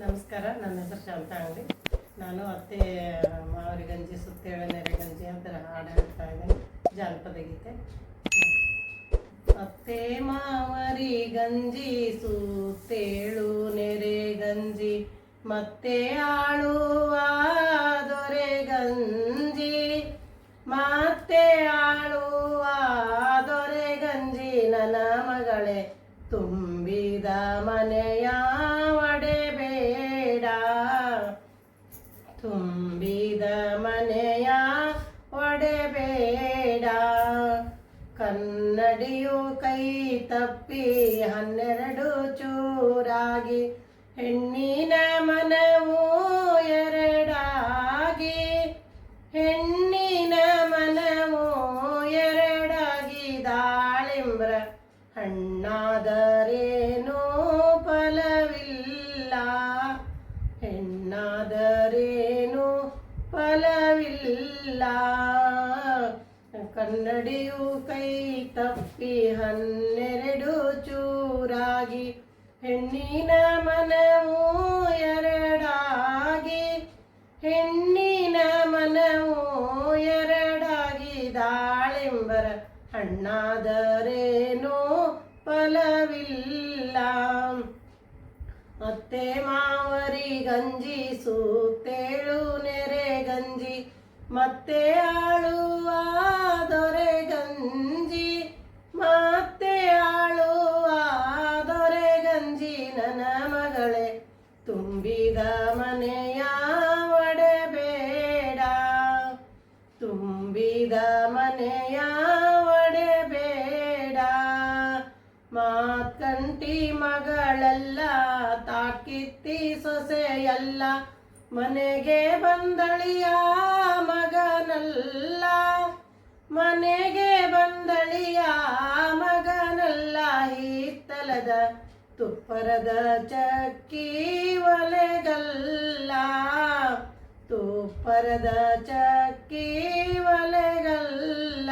ನಮಸ್ಕಾರ, ನನ್ನ ಹೆಸರು ಶಾಂತ ಅಂಗಡಿ. ನಾನು ಅತ್ತೆ, ಮಾವರಿ ಗಂಜಿ, ಸುತ್ತೇಳ ನೆರೆ ಗಂಜಿ ಅಂತ ಹಾಡು ಹೇಳ್ತಾ ಇದ್ದೀನಿ. ಜಾನಪದ ಗೀತೆ. ಅತ್ತೆ, ಮಾವರಿ ಗಂಜಿ, ಸುತ್ತೇಳು ನೆರೆ ಗಂಜಿ, ಮತ್ತೆ ಆಳುವ ದೊರೆ ಗಂಜಿ, ಮತ್ತೆ ಆಳುವ ದೊರೆ ಗಂಜಿ, ನನ್ನ ಮಗಳೇ ತುಂಬಿದ ಮನೆಯ ತುಂಬಿದ ಮನೆಯ ಒಡೆಬೇಡ ಕನ್ನಡಿಯು ಕೈ ತಪ್ಪಿ ಹನ್ನೆರಡು ಚೂರಾಗಿ, ಹೆಣ್ಣಿನ ಮನವು ಎರಡಾಗಿ, ಹೆಣ್ಣಿನ ಮನವು ಎರಡಾಗಿ. ದಾಳಿಂಬ್ರ ಹಣ್ಣಾದರೇನೂ ಫಲವಿಲ್ಲ. ಕನ್ನಡಿಯು ಕೈ ತಪ್ಪಿ ಹನ್ನೆರಡು ಚೂರಾಗಿ, ಹೆಣ್ಣಿನ ಮನವು ಎರಡಾಗಿ, ಹೆಣ್ಣಿನ ಮನವು ಎರಡಾಗಿ, ದಾಳಿಂಬರ ಹಣ್ಣಾದರೇನು ಫಲವಿಲ್ಲ. ಅತ್ತೆ ಮಾವರಿ ಗಂಜಿ ಸೂತೇಳು ನೆರೆ ಗಂಜಿ ಮತ್ತೆ ಆಳುವ ದೊರೆ ಗಂಜಿ, ಮತ್ತೆ ಆಳುವ ದೊರೆ ಗಂಜಿ ನನ್ನ ಮಗಳೇ, ತುಂಬಿದ ಮನೆಯ ಒಡೆಬೇಡ ತುಂಬಿದ ಮನೆಯ ಒಡೆಬೇಡ ಮಾತ್ಕಂಟಿ ಮಗಳಲ್ಲ ತಾಕಿತ್ತಿ ಸೊಸೆಯಲ್ಲ ಮನೆಗೆ ಬಂದಳಿಯ ಮಗನಲ್ಲ. ಮನೆಗೆ ಬಂದಳಿಯ ಮಗನಲ್ಲ. ಹಿತ್ತಲದ ತುಪ್ಪರದ ಚಕ್ಕಿ ಒಲೆಗಲ್ಲ. ತುಪ್ಪರದ ಚಕ್ಕಿ ಒಲೆಗಲ್ಲ.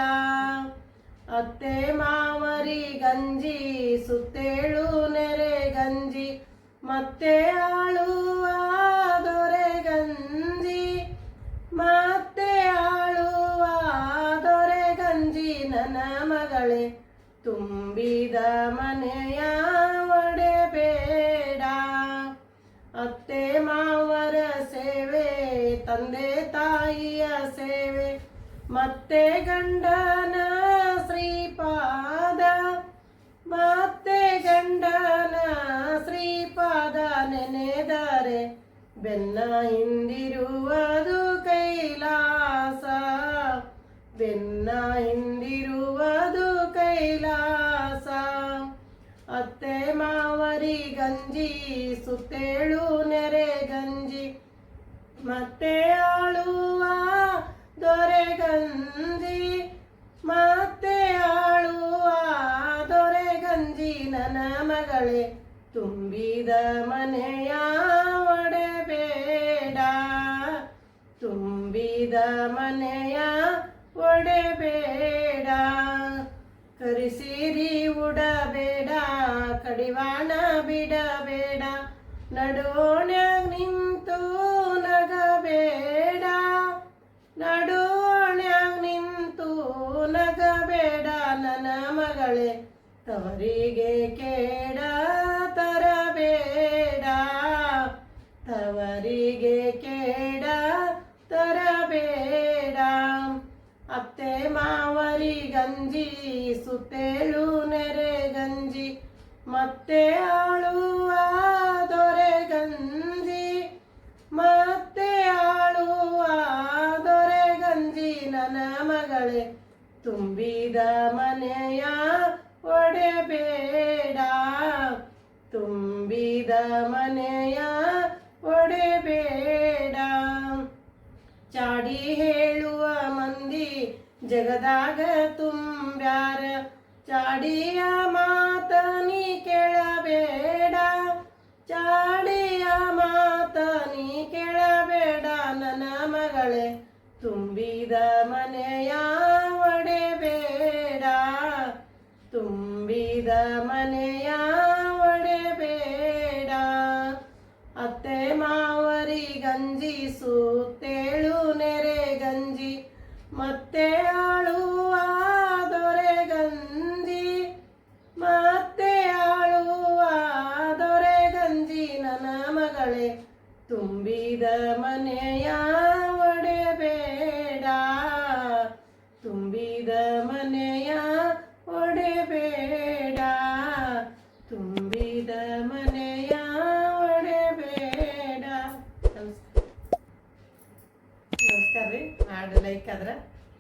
ಅತ್ತೆ ಮಾವರಿ ಗಂಜಿ, ಸುತ್ತೇಳು ನೆರೆ ಗಂಜಿ. ಮತ್ತೆ ಆಳುವ ಮತ್ತೆ ಆಳುವ ದೊರೆ ಗಂಜಿ ನನ್ನ ಮಗಳೇ, ತುಂಬಿದ ಮನೆಯ ಒಡೆಬೇಡ ಅತ್ತೆ ಮಾವರ ಸೇವೆ, ತಂದೆ ತಾಯಿಯ ಸೇವೆ, ಮತ್ತೆ ಗಂಡನ ಶ್ರೀಪಾದ, ಮತ್ತೆ ಗಂಡನ ಶ್ರೀಪಾದ ನೆನೆದರೆ ಬೆನ್ನ ಹಿಂದಿರುವುದು ಕೈಲಾಸ. ಬೆನ್ನ ಹಿಂದಿರುವುದು ಕೈಲಾಸ. ಅತ್ತೆ ಮಾವರಿ ಗಂಜಿ, ಸುತ್ತೇಳು ನೆರೆ ಗಂಜಿ. ಮತ್ತೆ ಆಳುವ ದೊರೆ ಗಂಜಿ. ಮತ್ತೆ ಆಳುವ ದೊರೆ ಗಂಜಿ. ನನ್ನ ಮಗಳೇ, ತುಂಬಿದ ಮನೆಯ ತುಂಬಿದ ಮನೆಯ ಒಡೆಬೇಡ ಕರಿಸಿರಿ ಉಡಬೇಡ ಕಡಿವಾಣ ಬಿಡಬೇಡ ನಡೋಣ ನಿಂತು ನಗಬೇಡ. ನಡೋಣ ನಿಂತು ನಗಬೇಡ. ನನ್ನ ಮಗಳೇ, ತವರಿಗೆ ಕೇಡ. ತರಬೇಡ ಅತ್ತೆ ಮಾವರಿ ಗಂಜಿ, ಸುತ್ತೇಳು ನೆರೆ ಗಂಜಿ. ಮತ್ತೆ ಆಳುವ ದೊರೆ ಗಂಜಿ. ಮತ್ತೆ ಆಳುವ ದೊರೆ ಗಂಜಿ ನನ್ನ ಮಗಳೇ. ತುಂಬಿದ ಮನೆಯ ಒಡೆಬೇಡ ತುಂಬಿದ ಮನೆಯ ಚಾಡಿ ಹೇಳುವ ಮಂದಿ ಜಗದಾಗ ತುಂಬ್ಯಾರ. ಚಾಡಿಯ ಮಾತ ನೀ ಕೇಳಬೇಡ. ಚಾಡಿಯ ಮಾತ ನೀ ಕೇಳಬೇಡ. ನನ್ನ ಮಗಳೇ, ತುಂಬಿದ ಮನೆಯ ಒಡೆಬೇಡ ತುಂಬಿದ ಮನೆಯ ಒಡೆಬೇಡ ಅತ್ತೆ ಗಂಜಿಸುತ್ತೇಳು